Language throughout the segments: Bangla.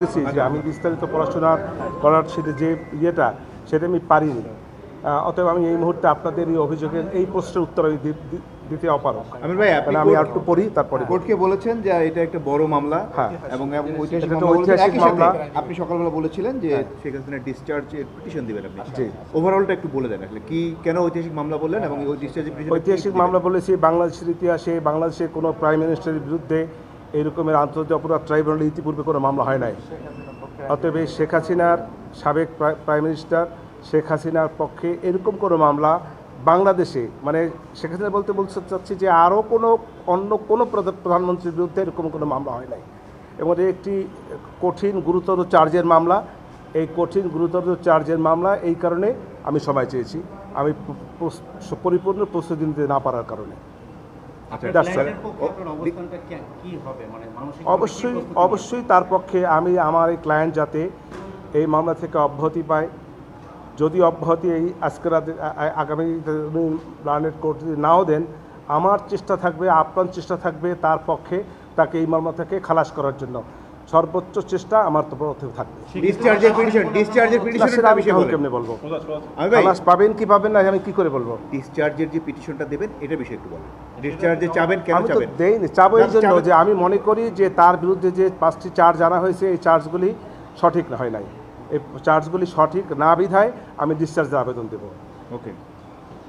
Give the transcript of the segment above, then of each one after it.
বলেছি যে আমি বিস্তারিত পড়াশোনা করার সেটা যে ইয়েটা সেটা আমি পারিনি অতএব আমি এই মুহূর্তে আপনাদের এই অভিযোগের এই প্রশ্নের উত্তর আমি দিতে অপারক আমির ভাই আপনি আমি আর একটু পড়ি তারপরে কোর্টকে বলেছেন যে এটা একটা বড় মামলা হ্যাঁ। এবং ঐতিহাসিক মামলা। আপনি সকালবেলা বলেছিলেন যে শেখ হাসিনা ডিসচার্জের পিটিশন দিবেন আপনি জি। ওভারঅলটা একটু বলে দেন আসলে কি কেন ঐতিহাসিক মামলা বললেন এবং ওই ডিসচার্জের পিটিশন ঐতিহাসিক মামলা বলেছি বাংলাদেশের ইতিহাসে বাংলাদেশের কোনো প্রাইম মিনিস্টারের বিরুদ্ধে এরকমের আন্তর্জাতিক অপরাধ ট্রাইব্যুনালে ইতিপূর্বে কোনো মামলা হয় নাই। অতএব এই শেখ হাসিনার সাবেক প্রাই- প্রাইম মিনিস্টার শেখ হাসিনার পক্ষে এরকম কোনো মামলা বাংলাদেশে মানে শেখ হাসিনা বলতে বলতে চাচ্ছি যে আরও কোনো, অন্য কোনো প্রধা- প্রধানমন্ত্রীর বিরুদ্ধে এরকম কোনো মামলা হয় নাই। এবং একটি কঠিন, গুরুতর চার্জের মামলা। এই কঠিন, গুরুতর চার্জের মামলা এই কারণে আমি সময় চেয়েছি। আমি পরিপূর্ণ প্রস্তুতি নিতে না পারার কারণে। অবশ্যই অবশ্যই তার পক্ষে আমি আমার এই ক্লায়েন্ট যাতে এই মামলা থেকে অব্যাহতি পায় যদি অব্যাহতি এই আজকের রাতে- আগামী প্ল্যানেট কোর্ট যদি নাও দেন আমার চেষ্টা থাকবে আপ্রাণ চেষ্টা থাকবে তার পক্ষে তাকে এই মামলা থেকে খালাস করার জন্য। সর্বোচ্চ চেষ্টা আমার তো থাকবে। ডিসচার্জের পিটিশন ডিসচার্জের পিটিশনের আমি বিষয়ে কেমনে বলব? খালাস পাবেন কি পাবেন না আমি কি করে বলব? ডিসচার্জের যে পিটিশনটা দেবেন এটা বিষয়ে একটু বলেন। ডিসচার্জে চাবেন কেন আমি তো চাবেন? দেইনি চাবো এই জন্য যে আমি মনে করি যে তার বিরুদ্ধে যে পাঁচটি চার্জ আনা হয়েছে এই চার্জগুলি সঠিক হয় নাই। এই চার্জগুলি সঠিক না বিধায় আমি ডিসচার্জের আবেদন দেবো। Okay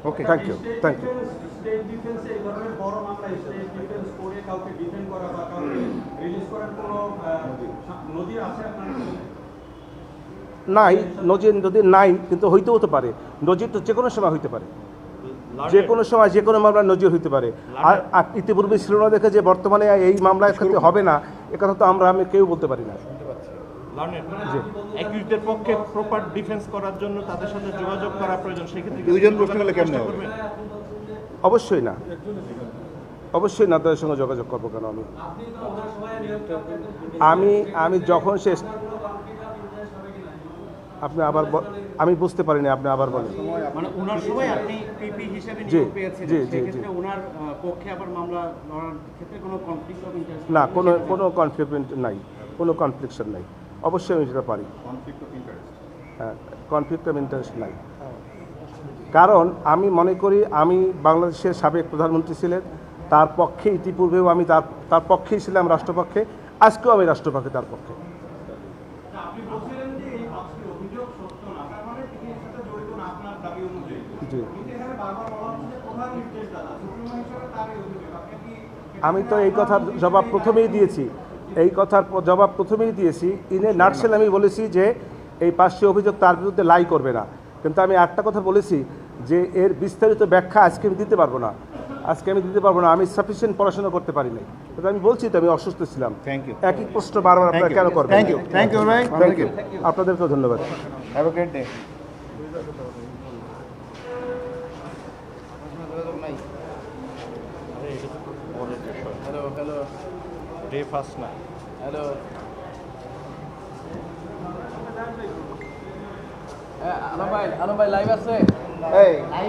okay thank you thank you state ডিফেন্সে এই ধরনের বড় মামলা স্টেট ডিফেন্স করে কাউকে ডিফেন্ড করা বা কাউকে রিলিজ করার কোনো আহ, নজির আছে আপনার নাই নজির যদি নাই কিন্তু হইতেও হতে পারে। নজির তো যে কোনো সময় হইতে পারে। যে কোনো সময় যে কোনো মামলার নজির হইতে পারে। আর ইতিপূর্বে ছিল না দেখে যে বর্তমানে এই মামলার ক্ষেত্রে হবে না এ কথা তো আমরা আমি কেউ বলতে পারি না। অ্যাকিউজদের পক্ষে প্রপার ডিফেন্স করার জন্য তাদের সাথে যোগাযোগ করা প্রয়োজন সেক্ষেত্রে দুইজন প্রশ্ন করলে কেমনে হবে? অবশ্যই না। অবশ্যই না তাদের সঙ্গে যোগাযোগ করব কেন আমি? আমি আমি যখন শেষ আপনি আবার আমি বুঝতে পারিনি আপনি আবার বলেন। মানে ওনার সময় আপনি পিপি হিসেবে নিয়োগ পেয়েছিলেন জি, জি, জি। ওনার পক্ষে আবার মামলা লড়ার ক্ষেত্রে কোনো কনফ্লিক্ট অফ ইন্টারেস্ট না কোনো কোনো কনফ্লিক্ট নাই। কোনো কনফ্লিকশন নাই। অবশ্যই আমি সেটা পারি। কনফ্লিক্ট অফ ইন্টারেস্ট হ্যাঁ কনফ্লিক্ট অফ ইন্টারেস্ট নাই। কারণ আমি মনে করি আমি বাংলাদেশের সাবেক প্রধানমন্ত্রী ছিলেন। তার পক্ষে ইতিপূর্বেও আমি তার তার পক্ষেই ছিলাম রাষ্ট্রপক্ষে। আজকেও আমি রাষ্ট্রপক্ষে তার পক্ষে আপনি বলছিলেন যে এই পাঁচটি অভিযোগ সত্য না তার মানে তিনি এর সাথে জড়িত না আপনার দাবি অনুযায়ী জি কিন্তু এখানে বারবার বলা হচ্ছে যে প্রধান নির্দেশদাতা সুপ্রিমো হিসেবে তার এই অভিযোগ আপনি কি আমি তো এই কথার জবাব প্রথমেই দিয়েছি। এই কথার জবাব প্রথমেই দিয়েছি। ইনে নার্সেল আমি বলেছি যে এই পাঁচটি অভিযোগ তার বিরুদ্ধে লাই করবে না। কিন্তু আমি একটা কথা বলেছি যে এর বিস্তারিত ব্যাখ্যা আজকে আমি দিতে পারব না। আজকে আমি দিতে পারব না। আমি সাফিসিয়েন্ট পড়াশোনা করতে পারি নাই। কিন্তু আমি বলছি তো আমি অসুস্থ ছিলাম. একই প্রশ্ন বারবার আপনারা কেন করবেন? থ্যাংক ইউ থ্যাংক ইউ ভাই। থ্যাংক ইউ আপনাদেরকেও ধন্যবাদ। Have a great day day first না হ্যালো আলম ভাই আলম ভাই লাইভ আছে? এই এই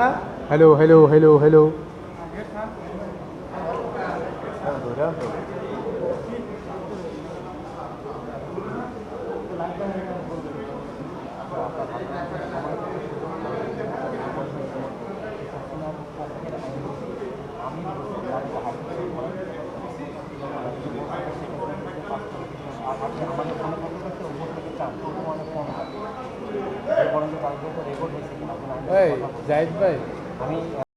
না? হ্যালো হ্যালো হ্যালো হ্যালো এই জাহিদ ভাই।